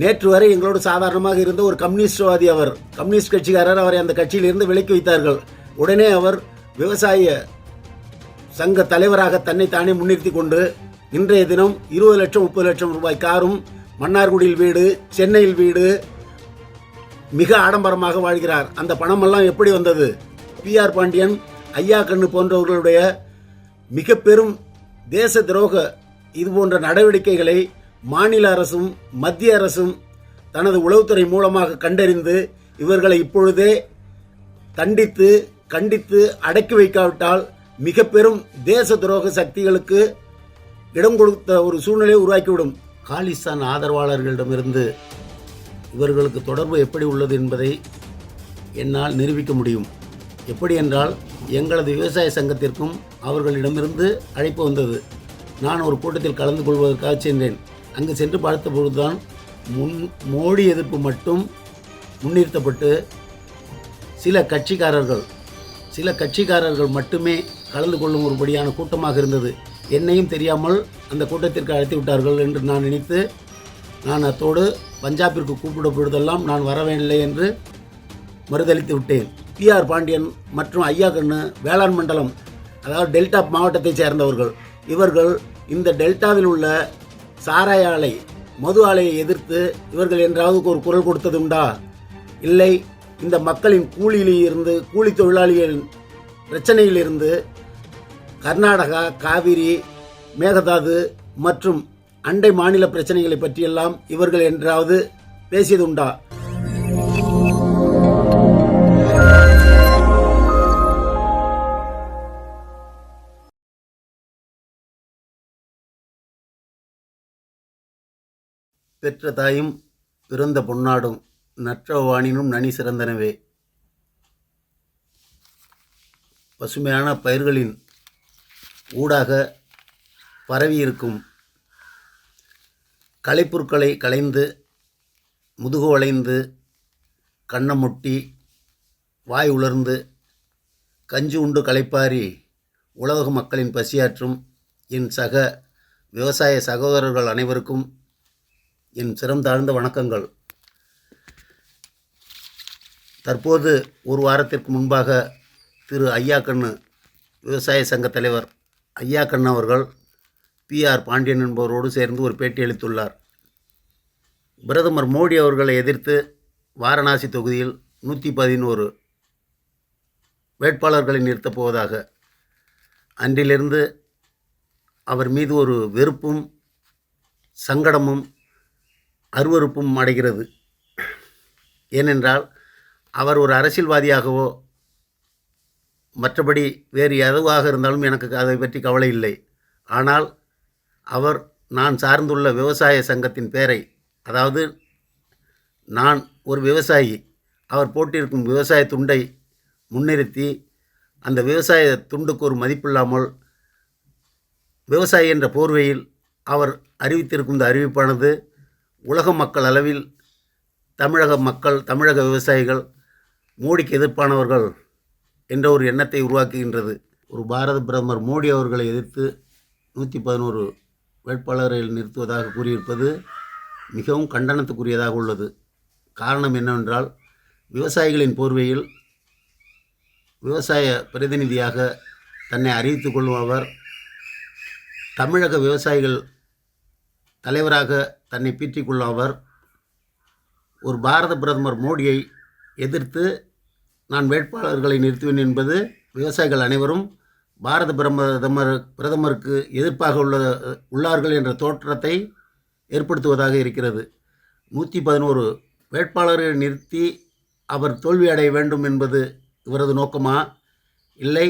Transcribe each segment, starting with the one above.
நேற்று வரை எங்களோடு சாதாரணமாக இருந்த ஒரு கம்யூனிஸ்ட்வாதி அவர் கம்யூனிஸ்ட் கட்சிக்காரர் அவரை அந்த கட்சியிலிருந்து விலக்கி வைத்தார்கள். உடனே அவர் விவசாய சங்க தலைவராக தன்னை தானே முன்னிறுத்தி கொண்டு இன்றைய தினம் இருபது லட்சம் முப்பது லட்சம் ரூபாய் காரும் மன்னார்குடியில் வீடு சென்னையில் வீடு மிக ஆடம்பரமாக வாழ்கிறார். அந்த பணமெல்லாம் எப்படி வந்தது? பிஆர் பாண்டியன் ஐயா கண்ணு போன்றவர்களுடைய மிக பெரும் தேச துரோக இது போன்ற நடவடிக்கைகளை மாநில அரசும் மத்திய அரசும் தனது உளவுத்துறை மூலமாக கண்டறிந்து இவர்களை இப்பொழுதே தண்டித்து கண்டித்து அடக்கி வைக்காவிட்டால் மிக பெரும் தேச துரோக சக்திகளுக்கு இடம் கொடுத்த ஒரு சூழ்நிலையை உருவாக்கிவிடும். காலிஸ்தான் ஆதரவாளர்களிடமிருந்து இவர்களுக்கு தொடர்பு எப்படி உள்ளது என்பதை என்னால் நிரூபிக்க முடியும். எப்படி என்றால் எங்களது விவசாய சங்கத்திற்கும் அவர்களிடமிருந்து அழைப்பு வந்தது. நான் ஒரு கூட்டத்தில் கலந்து கொள்வதற்காக சென்றேன். அங்கு சென்று பார்த்த பொழுதுதான் முன் மோடி எதிர்ப்பு மட்டும் முன்னிறுத்தப்பட்டு சில கட்சிக்காரர்கள் சில கட்சிக்காரர்கள் மட்டுமே கலந்து கொள்ளும் ஒருபடியான கூட்டமாக இருந்தது. என்னையும் தெரியாமல் அந்த கூட்டத்திற்கு அழைத்து விட்டார்கள் என்று நான் நினைத்து நான் அத்தோடு பஞ்சாபிற்கு கூப்பிடப்படுவதெல்லாம் நான் வரவில்லை என்று மறுதளித்து விட்டேன். பி ஆர் பாண்டியன் மற்றும் ஐயா கண்ணு வேளாண் மண்டலம் அதாவது டெல்டா மாவட்டத்தைச் சேர்ந்தவர்கள் இவர்கள் இந்த டெல்டாவில் உள்ள சாராய ஆலை மது ஆலையை எதிர்த்து இவர்கள் என்றாவது ஒரு குரல் கொடுத்ததுண்டா இல்லை இந்த மக்களின் கூலியிலிருந்து கூலி தொழிலாளிகளின் பிரச்சனையிலிருந்து கர்நாடகா காவிரி மேகதாது மற்றும் அண்டை மாநில பிரச்சனைகளை பற்றியெல்லாம் இவர்கள் என்றாவது பேசியதுண்டா பெற்ற தாயும் பிறந்த பொன்னாடும் நற்றவானினும் நனி சிறந்தனவே. பசுமையான பயிர்களின் ஊடாக பரவியிருக்கும் கலைப்பொருட்களை களைந்து முதுகு வளைந்து கண்ணமுட்டி வாய் உலர்ந்து கஞ்சி உண்டு களைப்பாரி உலக மக்களின் பசியாற்றும் என் சக விவசாய சகோதரர்கள் அனைவருக்கும் என் சிரம் தாழ்ந்த வணக்கங்கள். தற்போது ஒரு வாரத்திற்கு முன்பாக திரு ஐயா கண்ணு விவசாய சங்க தலைவர் ஐயா கண்ணு அவர்கள் பிஆர் பாண்டியன் என்பவரோடு சேர்ந்து ஒரு பேட்டி அளித்துள்ளார். பிரதமர் மோடி அவர்களை எதிர்த்து வாரணாசி தொகுதியில் நூற்றி பதினோரு வேட்பாளர்களை நிறுத்தப் போவதாக அன்றிலிருந்து அவர் மீது ஒரு வெறுப்பும் சங்கடமும் அருவருப்பும் அடைகிறது. ஏனென்றால் அவர் ஒரு அரசியல்வாதியாகவோ மற்றபடி வேறு எதுவாக இருந்தாலும் எனக்கு அதை பற்றி கவலை இல்லை. ஆனால் அவர் நான் சார்ந்துள்ள விவசாய சங்கத்தின் பெயரை அதாவது நான் ஒரு விவசாயி அவர் போட்டிருக்கும் விவசாய துண்டை முன்னிறுத்தி அந்த விவசாய துண்டுக்கு ஒரு மதிப்பில்லாமல் விவசாயி என்ற போர்வையில் அவர் அறிவித்திருக்கும் இந்த அறிவிப்பானது உலக மக்கள் அளவில் தமிழக மக்கள் தமிழக விவசாயிகள் மோடிக்கு எதிர்ப்பானவர்கள் என்ற ஒரு எண்ணத்தை உருவாக்குகின்றது. ஒரு பாரத பிரதமர் மோடி அவர்களை எதிர்த்து நூற்றி பதினோரு வேட்பாளர்கள் நிறுத்துவதாக கூறியிருப்பது மிகவும் கண்டனத்துக்குரியதாக உள்ளது. காரணம் என்னவென்றால் விவசாயிகளின் போர்வையில் விவசாய பிரதிநிதியாக தன்னை அறிவித்து கொள்ளும் அவர் தமிழக விவசாயிகள் தலைவராக தன்னை பீற்றிக் அவர் ஒரு பாரத பிரதமர் மோடியை எதிர்த்து நான் வேட்பாளர்களை நிறுத்துவேன் என்பது விவசாயிகள் அனைவரும் பாரத பிரதமர் பிரதமருக்கு எதிர்ப்பாக உள்ள உள்ளார்கள் என்ற தோற்றத்தை ஏற்படுத்துவதாக இருக்கிறது. நூற்றி பதினோரு வேட்பாளர்களை நிறுத்தி அவர் தோல்வி அடைய வேண்டும் என்பது இவரது நோக்கமா? இல்லை.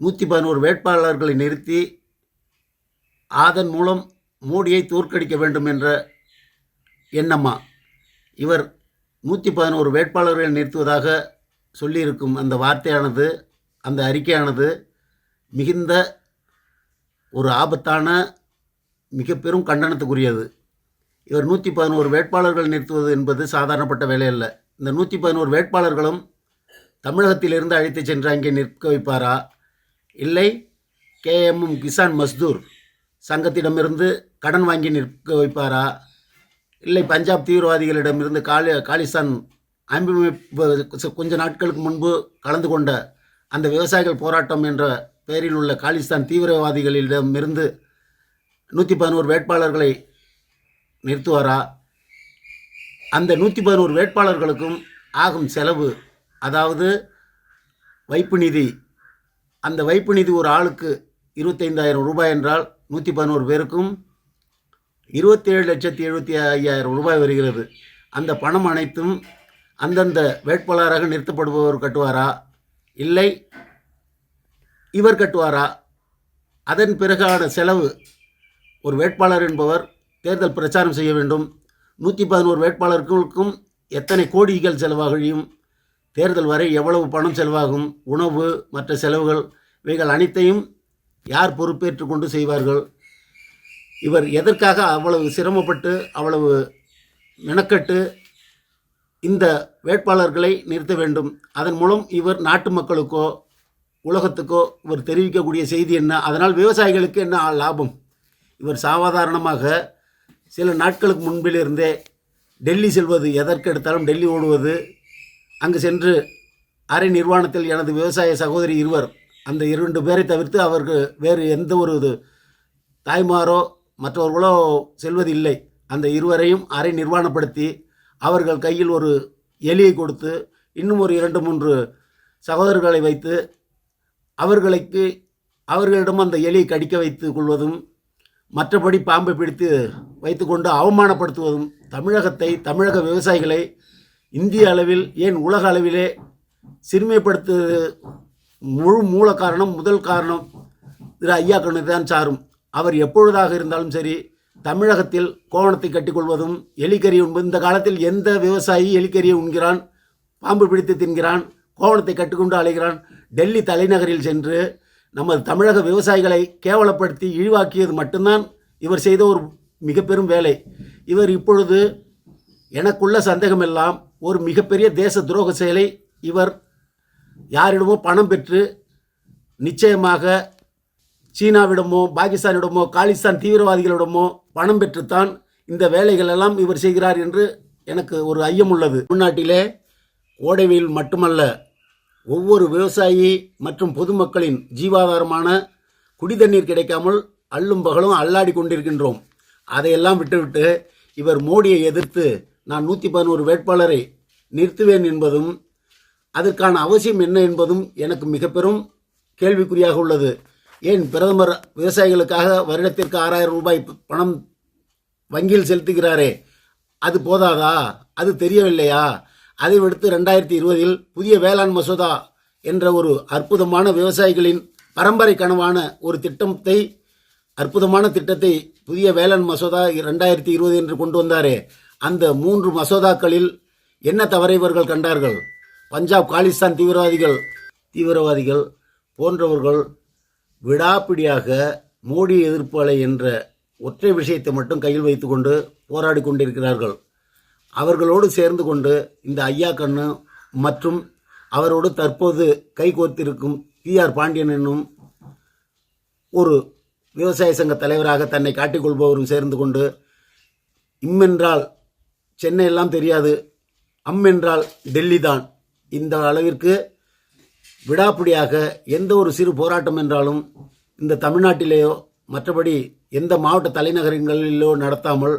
நூற்றி பதினோரு வேட்பாளர்களை நிறுத்தி அதன் மூலம் மோடியை தோற்கடிக்க வேண்டும் என்ற எண்ணம்மா. இவர் நூற்றி பதினோரு வேட்பாளர்களை நிறுத்துவதாக சொல்லியிருக்கும் அந்த வார்த்தையானது அந்த அறிக்கையானது மிகுந்த ஒரு ஆபத்தான மிக பெரும் கண்டனத்துக்குரியது. இவர் நூற்றி பதினோரு வேட்பாளர்கள் நிறுத்துவது என்பது சாதாரணப்பட்ட வேலை அல்ல இந்த நூற்றி பதினோரு வேட்பாளர்களும் தமிழகத்திலிருந்து அழைத்து சென்று அங்கே நிற்க வைப்பாரா? இல்லை கேஎம்எம் கிசான் மஸ்தூர் சங்கத்திடமிருந்து கடன் வாங்கி நிற்க வைப்பாரா? இல்லை பஞ்சாப் தீவிரவாதிகளிடமிருந்து காலி காலிஸ்தான் அமைப்பு கொஞ்ச நாட்களுக்கு முன்பு கலந்து கொண்ட அந்த விவசாயிகள் போராட்டம் என்ற பெயரில் உள்ள காலிஸ்தான் தீவிரவாதிகளிடமிருந்து நூற்றி பதினோரு வேட்பாளர்களை நிறுத்துவாரா? அந்த நூற்றி பதினோரு வேட்பாளர்களுக்கும் ஆகும் செலவு அதாவது வைப்பு நிதி. அந்த வைப்பு நிதி ஒரு ஆளுக்கு இருபத்தைந்தாயிரம் ரூபாய் என்றால் நூற்றி பதினோரு பேருக்கும் இருபத்தேழு லட்சத்தி எழுபத்தி ஐயாயிரம் ரூபாய் வருகிறது. அந்த பணம் அனைத்தும் அந்தந்த வேட்பாளராக நிறுத்தப்படுபவர் கட்டுவாரா? இல்லை. இவர் கட்டுவாரா? அதன் பிறகான செலவு ஒரு வேட்பாளர் என்பவர் தேர்தல் பிரச்சாரம் செய்ய வேண்டும். நூற்றி பதினோரு வேட்பாளர்களுக்கும் எத்தனை கோடிகள் செலவாகியும் தேர்தல் வரை எவ்வளவு பணம் செலவாகும்? உணவு மற்ற செலவுகள் இவைகள் அனைத்தையும் யார் பொறுப்பேற்று கொண்டு செய்வார்கள்? இவர் எதற்காக அவ்வளவு சிரமப்பட்டு அவ்வளவு மெனக்கட்டு இந்த வேட்பாளர்களை நிறுத்த வேண்டும்? அதன் மூலம் இவர் நாட்டு மக்களுக்கோ உலகத்துக்கோ இவர் தெரிவிக்கக்கூடிய செய்தி என்ன? அதனால் விவசாயிகளுக்கு என்ன லாபம்? இவர் சாதாரணமாக சில நாட்களுக்கு முன்பிலிருந்தே டெல்லி செல்வது எதற்கு எடுத்தாலும் டெல்லி ஓடுவது அங்கு சென்று அரை நிர்வாணத்தில் எனது விவசாய சகோதரி இருவர் அந்த இரண்டு பேரை தவிர்த்து அவருக்கு வேறு எந்த ஒரு இது தாய்மாரோ மற்றவர்களோ செல்வதில்லை. அந்த இருவரையும் அரை நிர்வாணப்படுத்தி அவர்கள் கையில் ஒரு எலியை கொடுத்து இன்னும் ஒரு இரண்டு மூன்று சகோதரர்களை வைத்து அவர்களுக்கு அவர்களிடம் அந்த எலியை கடிக்க வைத்து கொள்வதும் மற்றபடி பாம்பை பிடித்து வைத்துக்கொண்டு அவமானப்படுத்துவதும் தமிழகத்தை தமிழக விவசாயிகளை இந்திய அளவில் ஏன் உலக அளவிலே சிறுமைப்படுத்து முழு மூல காரணம் முதல் காரணம் திரு ஐயா கண்ணு தான் சாரும். அவர் எப்பொழுதாக இருந்தாலும் சரி தமிழகத்தில் கோவணத்தை கட்டிக்கொள்வதும் எலிக்கறி உண்பது இந்த காலத்தில் எந்த விவசாயி எலிக்கறியை உண்கிறான் பாம்பு பிடித்து தின்கிறான் கோவணத்தை கட்டிக்கொண்டு அலைகிறான் டெல்லி தலைநகரில் சென்று நமது தமிழக விவசாயிகளை கேவலப்படுத்தி இழிவாக்கியது மட்டும்தான் இவர் செய்த ஒரு மிக பெரும் வேலை. இவர் இப்பொழுது எனக்குள்ள சந்தேகமெல்லாம் ஒரு மிகப்பெரிய தேச துரோக செயலை இவர் யாரிடமோ பணம் பெற்று நிச்சயமாக சீனாவிடமோ பாகிஸ்தானிடமோ காலிஸ்தான் தீவிரவாதிகளிடமோ பணம் பெற்றுத்தான் இந்த வேலைகள் எல்லாம் இவர் செய்கிறார் என்று எனக்கு ஒரு ஐயம் உள்ளது. தமிழ்நாட்டிலே கோடை வெயில் மட்டுமல்ல ஒவ்வொரு விவசாயி மற்றும் பொதுமக்களின் ஜீவாதாரமான குடி தண்ணீர் கிடைக்காமல் அள்ளும் பகலும் அல்லாடி கொண்டிருக்கின்றோம். அதையெல்லாம் விட்டுவிட்டு இவர் மோடியை எதிர்த்து நான் நூற்றி பதினோரு வேட்பாளரை நிறுத்துவேன் என்பதும் அதற்கான அவசியம் என்ன என்பதும் எனக்கு மிக பெரும் கேள்விக்குறியாக உள்ளது. ஏன் பிரதமர் விவசாயிகளுக்காக வருடத்திற்கு ஆறாயிரம் ரூபாய் பணம் வங்கியில் செலுத்துகிறாரே? அது போதாதா? அது தெரியவில்லையா? அதை விடுத்து ரெண்டாயிரத்தி இருபதில் புதிய வேளாண் மசோதா என்ற ஒரு அற்புதமான விவசாயிகளின் பரம்பரை கனவான ஒரு திட்டத்தை அற்புதமான திட்டத்தை புதிய வேளாண் மசோதா ரெண்டாயிரத்தி இருபது என்று கொண்டு வந்தாரே. அந்த மூன்று மசோதாக்களில் என்ன தவறை இவர்கள் கண்டார்கள்? பஞ்சாப் காலிஸ்தான் தீவிரவாதிகள் தீவிரவாதிகள் போன்றவர்கள் விடாப்பிடியாக மோடி எதிர்ப்பு அலை என்ற ஒற்றை விஷயத்தை மட்டும் கையில் வைத்துக்கொண்டு போராடி கொண்டிருக்கிறார்கள். அவர்களோடு சேர்ந்து கொண்டு இந்த ஐயா கண்ணு மற்றும் அவரோடு தற்போது கைகோர்த்திருக்கும் பி ஆர் பாண்டியன் என்னும் ஒரு விவசாய சங்க தலைவராக தன்னை காட்டிக்கொள்பவரும் சேர்ந்து கொண்டு இம்மென்றால் சென்னை எல்லாம் தெரியாது அம்மென்றால் டெல்லி தான் இந்த அளவிற்கு விடாப்பிடியாக எந்த ஒரு சிறு போராட்டம் என்றாலும் இந்த தமிழ்நாட்டிலேயோ மற்றபடி எந்த மாவட்ட தலைநகரங்களிலோ நடத்தாமல்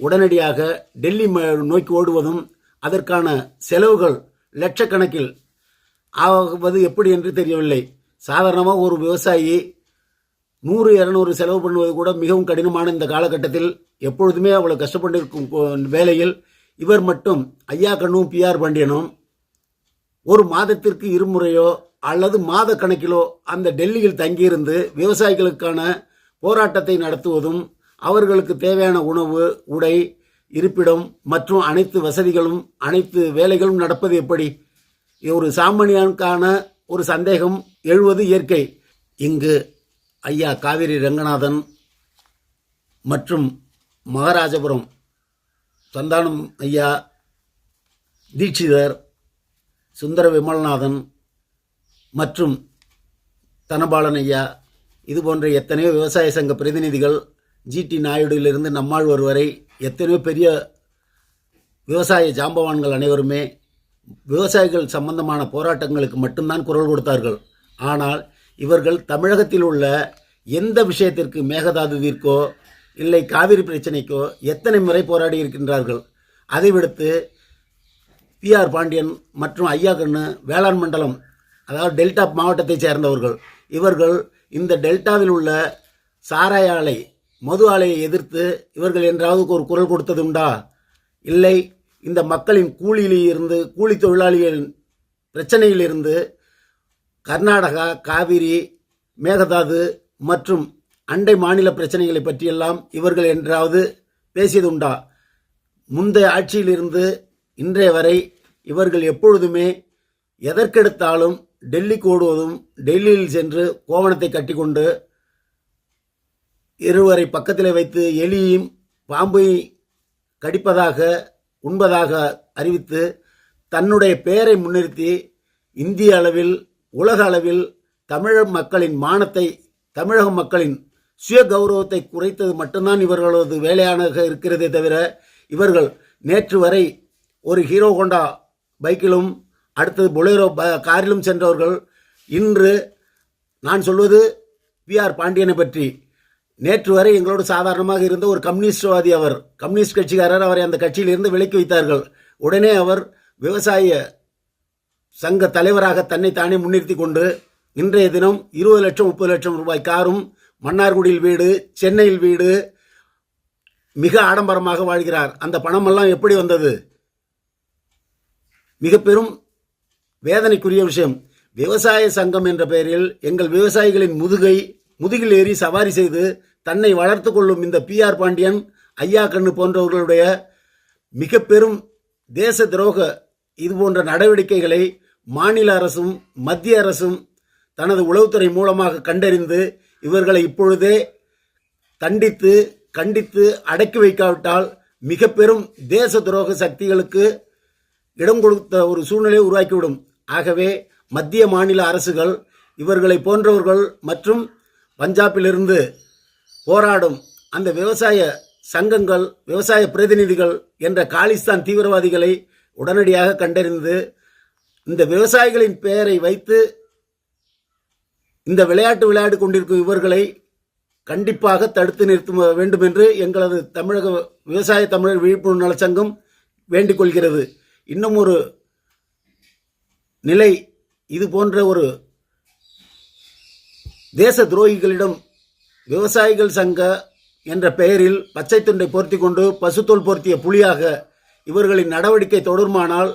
உடனடியாக டெல்லி ம- நோக்கி ஓடுவதும் அதற்கான செலவுகள் லட்சக்கணக்கில் ஆவது எப்படி என்று தெரியவில்லை. சாதாரணமாக ஒரு விவசாயி நூறு இரநூறு செலவு பண்ணுவது கூட மிகவும் கடினமான இந்த காலகட்டத்தில் எப்பொழுதுமே அவ்வளோ கஷ்டப்பட்டு இருக்கும் வேலையில். இவர் மட்டும் ஐயா கண்ணும் பிஆர் பாண்டியனும் ஒரு மாதத்திற்கு இருமுறையோ அல்லது மாத கணக்கிலோ அந்த டெல்லியில் தங்கியிருந்து விவசாயிகளுக்கான போராட்டத்தை நடத்துவதும் அவர்களுக்கு தேவையான உணவு உடை இருப்பிடம் மற்றும் அனைத்து வசதிகளும் அனைத்து வேலைகளும் நடப்பது எப்படி? ஒரு சாமானியனுக்கான ஒரு சந்தேகம் எழுவது இயற்கை. இங்கு ஐயா காவிரி ரங்கநாதன் மற்றும் மகாராஜபுரம் சந்தானம் ஐயா தீட்சிதர் சுந்தர விமல்நாதன் மற்றும் தனபாலன் ஐயா இது போன்ற எத்தனையோ விவசாய சங்க பிரதிநிதிகள் ஜிடி நாயுடுவிலிருந்து நம்மாழ்வார் வரை எத்தனையோ பெரிய விவசாய ஜாம்பவான்கள் அனைவருமே விவசாயிகள் சம்பந்தமான போராட்டங்களுக்கு மட்டும்தான் குரல் கொடுத்தார்கள். ஆனால் இவர்கள் தமிழகத்தில் உள்ள எந்த விஷயத்திற்கு மேகதாதுவிற்கோ இல்லை காவிரி பிரச்சனைக்கோ எத்தனை முறை போராடி இருக்கின்றார்கள் அதை விடுத்து பிஆர் பாண்டியன் மற்றும் ஐயா கண்ணு வேளாண் மண்டலம் அதாவது டெல்டா மாவட்டத்தைச் சேர்ந்தவர்கள். இவர்கள் இந்த டெல்டாவில் உள்ள சாராய ஆலை மது ஆலையை எதிர்த்து இவர்கள் என்றாவது ஒரு குரல் கொடுத்தது உண்டா? இல்லை. இந்த மக்களின் கூலியிலிருந்து கூலி தொழிலாளிகளின் பிரச்சனையிலிருந்து கர்நாடகா காவிரி மேகதாது மற்றும் அண்டை மாநில பிரச்சனைகளை பற்றியெல்லாம் இவர்கள் என்றாவது பேசியதுண்டா முந்தைய ஆட்சியிலிருந்து இன்றைய வரை இவர்கள் எப்பொழுதுமே எதற்கெடுத்தாலும் டெல்லிக்கு ஓடுவதும் டெல்லியில் சென்று கோவணத்தை கட்டிக்கொண்டு இருவரை பக்கத்தில் வைத்து எலியையும் பாம்பை கடிப்பதாக உண்பதாக அறிவித்து தன்னுடைய பெயரை முன்னிறுத்தி இந்திய அளவில் உலக அளவில் தமிழக மக்களின் மானத்தை தமிழக மக்களின் சுய கௌரவத்தை குறைத்தது மட்டும்தான் இவர்களது வேலையாக இருக்கிறதே தவிர இவர்கள் நேற்று வரை ஒரு ஹீரோ ஹோண்டா பைக்கிலும் அடுத்தது பொலேரோ ப காரிலும் சென்றவர்கள் இன்று நான் சொல்வது பிஆர் பாண்டியனை பற்றி. நேற்று வரை எங்களோடு சாதாரணமாக இருந்த ஒரு கம்யூனிஸ்ட்வாதி அவர் கம்யூனிஸ்ட் கட்சிக்காரர் அவரை அந்த கட்சியிலிருந்து விலக்கி வைத்தார்கள். உடனே அவர் விவசாய சங்க தலைவராக தன்னை தானே முன்னிறுத்தி கொண்டு இன்றைய தினம் இருபது லட்சம் முப்பது லட்சம் ரூபாய் காரும் மன்னார்குடியில் வீடு சென்னையில் வீடு மிக ஆடம்பரமாக வாழ்கிறார். அந்த பணமெல்லாம் எப்படி வந்தது? மிக பெரும் வேதனைக்குரிய விஷயம். விவசாய சங்கம் என்ற பெயரில் எங்கள் விவசாயிகளின் முதுகை முதுகில் ஏறி சவாரி செய்து தன்னை வளர்த்து கொள்ளும் இந்த பிஆர் பாண்டியன் ஐயா கண்ணு போன்றவர்களுடைய மிக பெரும் தேச துரோக இது போன்ற நடவடிக்கைகளை மாநில அரசும் மத்திய அரசும் தனது உளவுத்துறை மூலமாக கண்டறிந்து இவர்களை இப்பொழுதே தண்டித்து கண்டித்து அடக்கி வைக்காவிட்டால் மிக பெரும் தேச துரோக சக்திகளுக்கு இடம் கொடுத்த ஒரு சூழ்நிலையை உருவாக்கிவிடும். ஆகவே மத்திய மாநில அரசுகள் இவர்களை போன்றவர்கள் மற்றும் பஞ்சாபிலிருந்து போராடும் அந்த விவசாய சங்கங்கள் விவசாய பிரதிநிதிகள் என்ற காலிஸ்தான் தீவிரவாதிகளை உடனடியாக கண்டறிந்து இந்த விவசாயிகளின் பெயரை வைத்து இந்த விளையாட்டு விளையாடி கொண்டிருக்கும் இவர்களை கண்டிப்பாக தடுத்து நிறுத்த வேண்டும் என்று எங்களது தமிழக விவசாய தமிழர் விழிப்புணர்வு நலச்சங்கம் வேண்டிக் கொள்கிறது. இன்னும் ஒரு நிலை இது போன்ற ஒரு தேச துரோகிகளிடம் விவசாயிகள் சங்க என்ற பெயரில் பச்சை துண்டை பொருத்தி கொண்டு பசுத்தோல் பொருத்திய புலியாக இவர்களின் நடவடிக்கை தொடருமானால்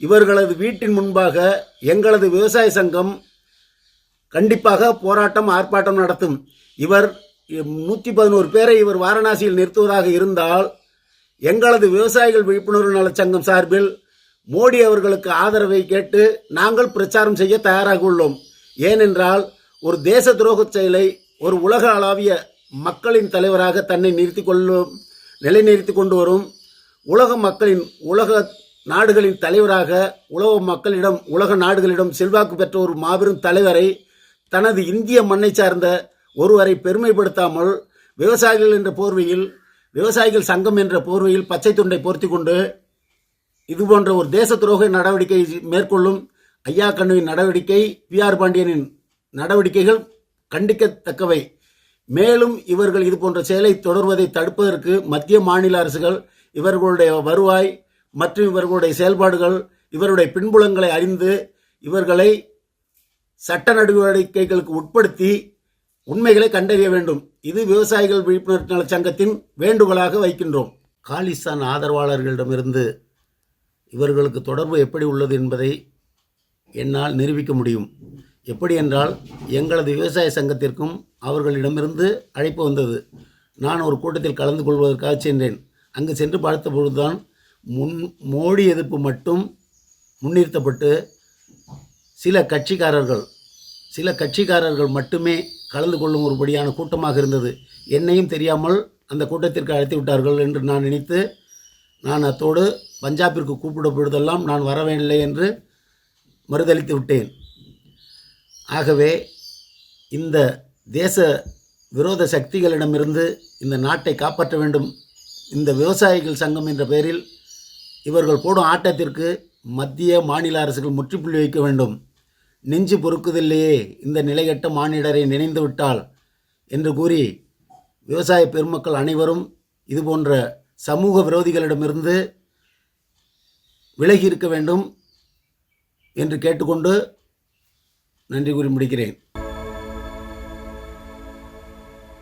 இவர்களது வீட்டின் முன்பாக எங்களது விவசாய சங்கம் கண்டிப்பாக போராட்டம் ஆர்ப்பாட்டம் நடத்தும். இவர் நூற்றி பதினோரு பேரை இவர் வாரணாசியில் நிறுத்துவதாக இருந்தால் எங்களது விவசாயிகள் விழிப்புணர்வு நலச்சங்கம் சார்பில் மோடி அவர்களுக்கு ஆதரவை கேட்டு நாங்கள் பிரச்சாரம் செய்ய தயாராக உள்ளோம். ஏனென்றால் ஒரு தேச துரோக செயலை ஒரு உலக அளவிய மக்களின் தலைவராக தன்னை நிறுத்தி கொள்ளும் நிலைநிறுத்தி கொண்டு வரும் உலக மக்களின் உலக நாடுகளின் தலைவராக உலக மக்களிடம் உலக நாடுகளிடம் செல்வாக்கு பெற்ற ஒரு மாபெரும் தலைவரை தனது இந்திய மண்ணை சார்ந்த ஒருவரை பெருமைப்படுத்தாமல் விவசாயிகள் என்ற போர்வையில் விவசாயிகள் சங்கம் என்ற போர்வையில் பச்சை துண்டை பொருத்தி கொண்டு இது போன்ற ஒரு தேச துரோக நடவடிக்கை மேற்கொள்ளும் ஐயா கண்ணுவின் நடவடிக்கை பி ஆர் பாண்டியனின் நடவடிக்கைகள் கண்டிக்கத்தக்கவை. மேலும் இவர்கள் இது போன்ற செயலை தொடர்வதை தடுப்பதற்கு மத்திய மாநில அரசுகள் இவர்களுடைய வருவாய் மற்றும் இவர்களுடைய செயல்பாடுகள் இவருடைய பின்புலங்களை அறிந்து இவர்களை சட்ட நடவடிக்கைகளுக்கு உட்படுத்தி உண்மைகளை கண்டறிய வேண்டும். இது விவசாயிகள் விழிப்புணர்வு நலச் சங்கத்தின் வேண்டுகோளாக வைக்கின்றோம். காலிஸ்தான் ஆதரவாளர்களிடமிருந்து இவர்களுக்கு தொடர்பு எப்படி உள்ளது என்பதை என்னால் நிரூபிக்க முடியும். எப்படி என்றால் எங்களது விவசாய சங்கத்திற்கும் அவர்களிடமிருந்து அழைப்பு வந்தது. நான் ஒரு கூட்டத்தில் கலந்து கொள்வதற்காக சென்றேன். அங்கு சென்று பார்த்த பொழுதுதான் முன் மோடி எதிர்ப்பு மட்டும் முன்னிறுத்தப்பட்டு சில கட்சிக்காரர்கள் சில கட்சிக்காரர்கள் மட்டுமே கலந்து கொள்ளும் ஒருபடியான கூட்டமாக இருந்தது. என்னையும் தெரியாமல் அந்த கூட்டத்திற்கு அழைத்து விட்டார்கள் என்று நான் நினைத்து நான் அத்தோடு பஞ்சாபிற்கு கூப்பிடப்படுவதெல்லாம் நான் வரவில்லை என்று மறுதளித்து விட்டேன். ஆகவே இந்த தேச விரோத சக்திகளிடமிருந்து இந்த நாட்டை காப்பாற்ற வேண்டும். இந்த விவசாயிகள் சங்கம் என்ற பெயரில் இவர்கள் போடும் ஆட்டத்திற்கு மத்திய மாநில அரசுகள் முற்றுப்புள்ளி வைக்க வேண்டும். நெஞ்சு பொறுக்குதில்லையே இந்த நிலைகட்ட மானிடரை நினைந்து விட்டால் என்று கூறி விவசாய பெருமக்கள் அனைவரும் இதுபோன்ற சமூக விரோதிகளிடமிருந்து விலகி இருக்க வேண்டும் என்று கேட்டுக்கொண்டு நன்றி கூறி முடிக்கிறேன்.